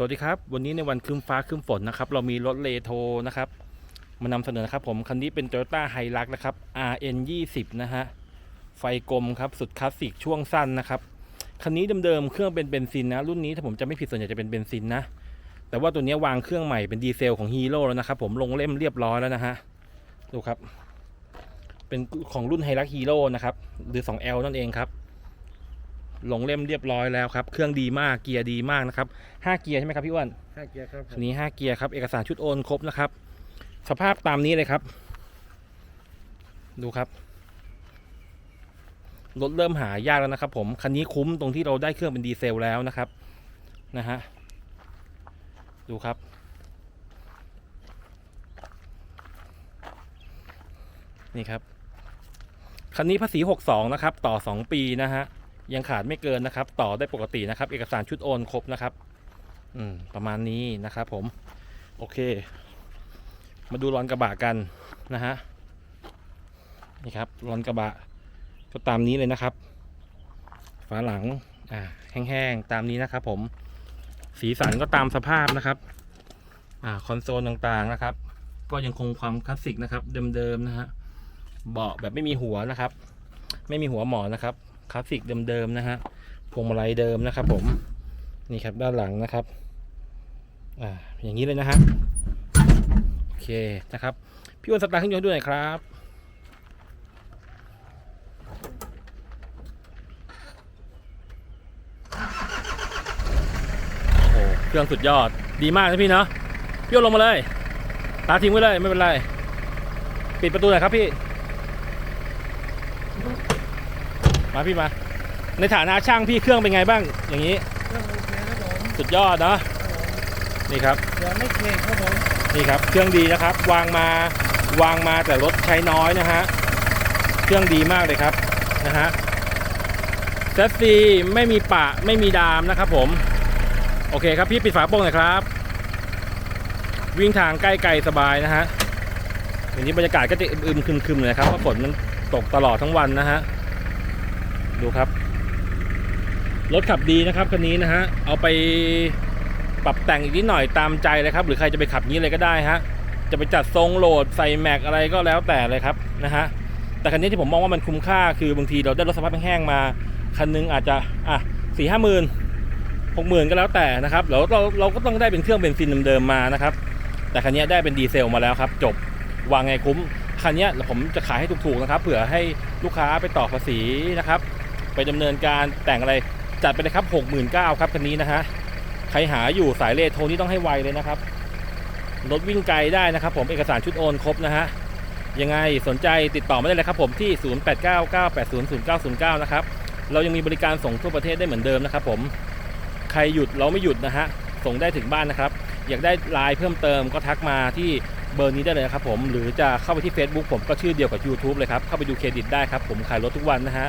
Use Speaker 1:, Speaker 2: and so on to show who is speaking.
Speaker 1: สวัสดีครับ วันนี้ในวันครึ้มฟ้าครึ้มฝนนะครับ เรามีรถเลโทนะครับมานำเสนอนะครับ ผมคันนี้เป็น Toyota h i l u x นะครับ RN 20นะฮะไฟกลมครับสุดคลาสสิกช่วงสั้นนะครับคันนี้เดิมๆเครื่องเป็นเบนซินนะรุ่นนี้ถ้าผมจะไม่ผิดส่วนใหญ่จะเป็นเบนซินนะแต่ว่าตัวนี้วางเครื่องใหม่เป็นดีเซลของฮีโร่แล้วนะครับผมลงเล่มเรียบร้อยแล้วนะฮะดูครับ เป็นของรุ่น h i l u x Hero นะครับหรือ 2L นั่นเองครับ ลงเล่มเรียบร้อยแล้วครับ เครื่องดีมาก เกียร์ดีมากนะครับ5เกียร์ใช่ไหมครับพี่อ้วน
Speaker 2: ห้าเกียร์ครับผ
Speaker 1: คั
Speaker 2: ม
Speaker 1: นนี้5เกียร์ครับ เอกสารชุดโอนครบนะครับ สภาพตามนี้เลยครับ ดูครับ รถเริ่มหายากแล้วนะครับ ผม คันนี้คุ้มตรงที่เราได้เครื่องเป็นดีเซลแล้วนะครับ นะฮะ ดูครับนี่ครับ คันนี้ภาษี 62 นะครับ ต่อ 2 ปีนะฮะ ยังขาดไม่เกินนะครับ ต่อได้ปกตินะครับ เอกสารชุดโอนครบนะครับ อืมประมาณนี้นะครับผม โอเค มาดูรอนกระบะกันนะฮะนี่ครับรอนกระบะก็ตามนี้เลยนะครับ ฝาหลังอ่าแห้งๆตามนี้นะครับ ผม สีสันก็ตามสภาพนะครับ อ่าคอนโซลต่างๆนะครับ ก็ยังคงความคลาสสิกนะครับ เดิมๆนะฮะเบาะแบบไม่มีหัวนะครับ ไม่มีหัวหมอนนะครับ คลาสสิกเดิมๆนะฮะพวงมาลัยเดิมนะครับ ผมนี่ครับด้านหลังนะครับอ่าอย่างนี้เลยนะฮะโอเคนะครับพี่อ้วนสตาร์ทเครื่องยนต์ด้วยหน่อยครับโอ้โหเครื่องสุดยอดดีมากนะพี่เนาะพี่อ้วนลงมาเลยตาทิ้งไว้เลยไม่เป็นไร ปิดประตูหน่อยครับพี่ มาพี่มา ในฐานะช่างพี่เครื่องเป็นไงบ้าง อย่างนี้
Speaker 2: เครื่องโอเคครับผม
Speaker 1: สุดยอดเนาะนี่ครับ
Speaker 2: เดี๋ยวไม่เคกครับผม
Speaker 1: นี่ครับ เครื่องดีนะครับ วางมาวางมาแต่รถใช้น้อยนะฮะเครื่องดีมากเลยครับนะฮะเซฟซีไม่มีปะไม่มีดามนะครับผม โอเคครับพี่ปิดฝาโปร่งหน่อยครับ วิ่งทางใกล้ไกลสบายนะฮะวันนี้บรรยากาศก็จะอึมๆครึมๆเลยนะครับเพราะฝนมันตกตลอดทั้งวันนะฮะ ดูครับ รถขับดีนะครับคันนี้นะฮะ เอาไปปรับแต่งอีกนิดหน่อยตามใจเลยครับ หรือใครจะไปขับนี้เลยก็ได้ฮะ จะไปจัดทรงโหลดใส่แม็กอะไรก็แล้วแต่เลยครับนะฮะ แต่คันนี้ที่ผมมองว่ามันคุ้มค่าคือบางทีเราได้รถสภาพแห้งมา คันนึงอาจจะอะสี่ห้าหมื่นหกหมื่นก็แล้วแต่นะครับแล้วเราเราก็ต้องได้เป็นเครื่องเบนซินเดิมๆมานะครับ แต่คันนี้ได้เป็นดีเซลมาแล้วครับ จบวางไงคุ้มคันนี้ผมจะขายให้ถูกๆนะครับเผื่อให้ลูกค้าไปต่อภาษีนะครับ ไปดำเนินการแต่งอะไรจัดไปเลยครับ 69,000ครับคันนี้นะฮะใครหาอยู่สายเลทโทนี่ต้องให้ไวเลยนะครับรถวิ่งไกลได้นะครับ ผมเอกสารชุดโอนครบนะฮะยังไงสนใจติดต่อมาได้เลยครับผมที่ 0899800909 นะครับเรายังมีบริการส่งทั่วประเทศได้เหมือนเดิมนะครับ ผมใครหยุดเราไม่หยุดนะฮะส่งได้ถึงบ้านนะครับ อยากได้ลน์เพิ่มเติมก็ทักมาที่เบอร์นี้ได้เลยนะครับผมหรือจะเข้าไปที่ Facebook ผมก็ชื่อเดียวกับ YouTube เลยครับ เข้าไปดูเครดิตได้ครับ ผมขายรถทุกวันนะฮะ